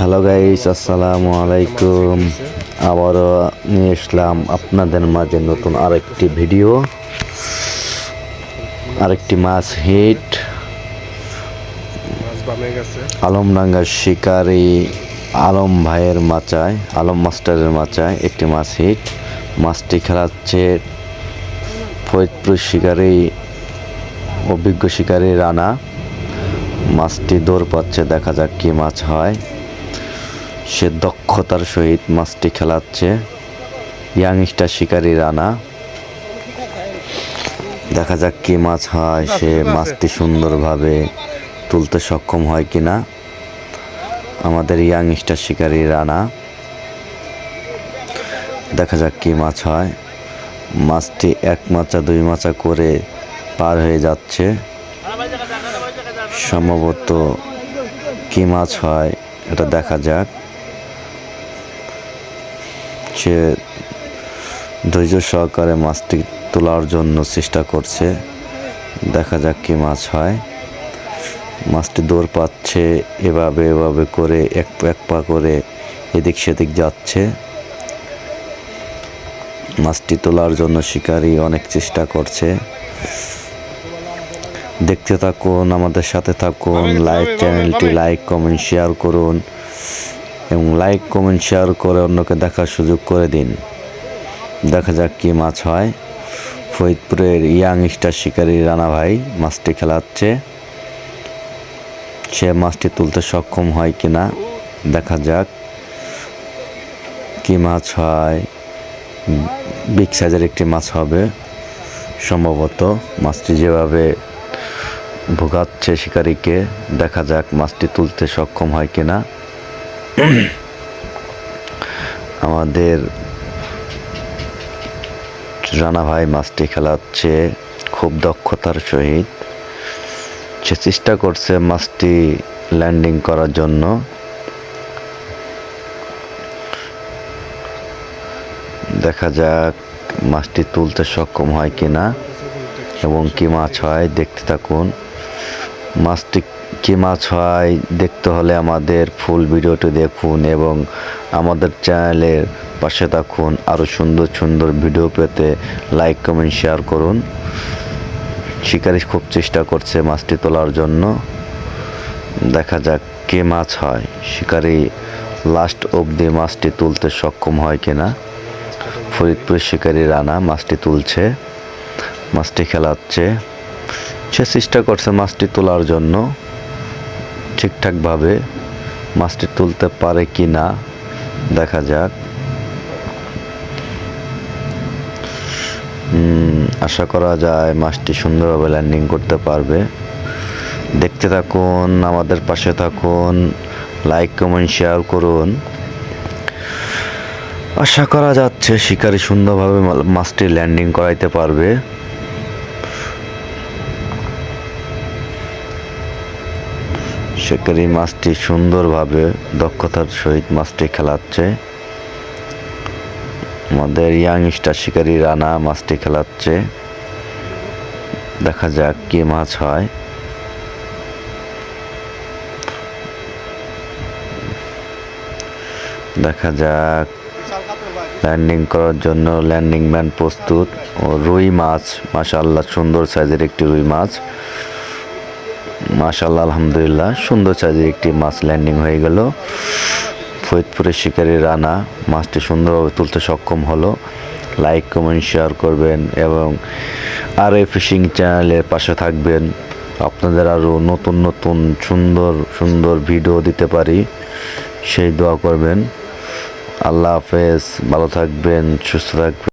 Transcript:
Hello guys আসসালামু আলাইকুম আবারও নিয়ে আসলাম আপনাদের মাঝে নতুন আরেকটি ভিডিও আরেকটি মাছ হিট মাছ বামে গেছে। আলমডাঙ্গার শিকারি আলম ভাইয়ের মাচায় আলম মাস্টারের মাচায় একটি মাছ হিট মাছটি খেলাচ্ছে ফরিদপুর শিকারি অভিজ্ঞ শিকারি রানা। মাছটি দৌড় পাচ্ছে দেখা যাক কি মাছ হয়। সে দক্ষতার সহিত মাছটি খেলাচ্ছে। ইয়াংস্টার শিকারি রানা। দেখা যাক কি মাছ হয়। সে মাছটি সুন্দরভাবে তুলতে সক্ষম হয় কিনা। আমাদের ইয়াংস্টার শিকারি রানা। দেখা যাক কি মাছ হয়। মাছটি এক মাচা, দুই মাচা করে পার হয়ে যাচ্ছে। সম্ভবত কি মাছ হয়, এটা দেখা যাক। সে ধৈর্য সহকারে মাছটি তোলার জন্য চেষ্টা করছে। দেখা যাক কি মাছ হয়। মাছটি দৌড় পাচ্ছে এভাবে এভাবে করে এক এক পা করে এদিক সেদিক যাচ্ছে। মাছটি তোলার জন্য শিকারী অনেক চেষ্টা করছে। দেখতে থাকুন আমাদের সাথে থাকুন লাইক চ্যানেলটি লাইক কমেন্ট শেয়ার করুন। এবং লাইক কমেন্ট শেয়ার করে অন্যকে দেখার সুযোগ করে দিন। দেখা যাক কি মাছ হয়। ফরিদপুরের ইয়াং স্টার শিকারী রানা ভাই মাছটি খেলাচ্ছে। সে মাছটি তুলতে সক্ষম হয় কিনা দেখা যাক। কি মাছ হয়? বিগ সাইজের একটি মাছ হবে। সম্ভবত মাছটি যেভাবে ভোগাচ্ছে শিকারীকে, দেখা যাক মাছটি তুলতে সক্ষম হয় কিনা। আমাদের রানা ভাই মাছটি খেলাচ্ছে খুব দক্ষতার সহিত সে চেষ্টা করছে মাছটি ল্যান্ডিং করার জন্য। দেখা যাক মাছটি তুলতে সক্ষম হয় কিনা এবং কি মাছ হয়, দেখতে থাকুন। মাছটি কি মাছ হয় দেখতে হলে আমাদের ফুল ভিডিওটি দেখুন এবং আমাদের চ্যানেলের পাশে থাকুন। আরও সুন্দর সুন্দর ভিডিও পেতে লাইক, কমেন্ট, শেয়ার করুন। শিকারি খুব চেষ্টা করছে মাছটি তোলার জন্য। দেখা যাক কে মাছ হয়। শিকারি লাস্ট অবধি মাছটি তুলতে সক্ষম হয় কিনা। ফরিদপুর শিকারি রানা মাছটি তুলছে, মাছটি খেলাচ্ছে। সে চেষ্টা করছে মাছটি তোলার জন্য। ঠিকঠাকভাবে মাছটি তুলতে পারে কি না, দেখা যাক। আশা করা যায় মাছটি সুন্দরভাবে ল্যান্ডিং করতে পারবে। দেখতে থাকুন, আমাদের পাশে থাকুন লাইক কমেন্ট শেয়ার করুন। আশা করা যাচ্ছে শিকারি সুন্দরভাবে মাছটি ল্যান্ডিং করাইতে পারবে। শিকারি মাছটি সুন্দরভাবে দক্ষতার সহিত মাছটি খেলাচ্ছে। আমাদের ইয়াং স্টার শিকারি রানা মাছটি খেলাচ্ছে। দেখা যাক কি মাছ হয়। দেখা যাক। ল্যান্ডিং করার জন্য ল্যান্ডিং ম্যান প্রস্তুত। ও রুই মাছ, মাশাআল্লাহ সুন্দর সাইজের একটি রুই মাছ। মাশাআল্লাহ, আলহামদুলিল্লাহ। সুন্দর সাইজের একটি মাছ ল্যান্ডিং হয়ে গেল। ফরিদপুরের শিকারি রানা মাছটি সুন্দরভাবে তুলতে সক্ষম হলো। লাইক কমেন্ট শেয়ার করবেন এবং আর এই ফিশিং চ্যানেলের পাশে থাকবেন। আপনাদের আরও নতুন নতুন, সুন্দর সুন্দর ভিডিও দিতে পারি। সেই দোয়া করবেন। আল্লাহ হাফেজ, ভালো থাকবেন, সুস্থ থাকবেন।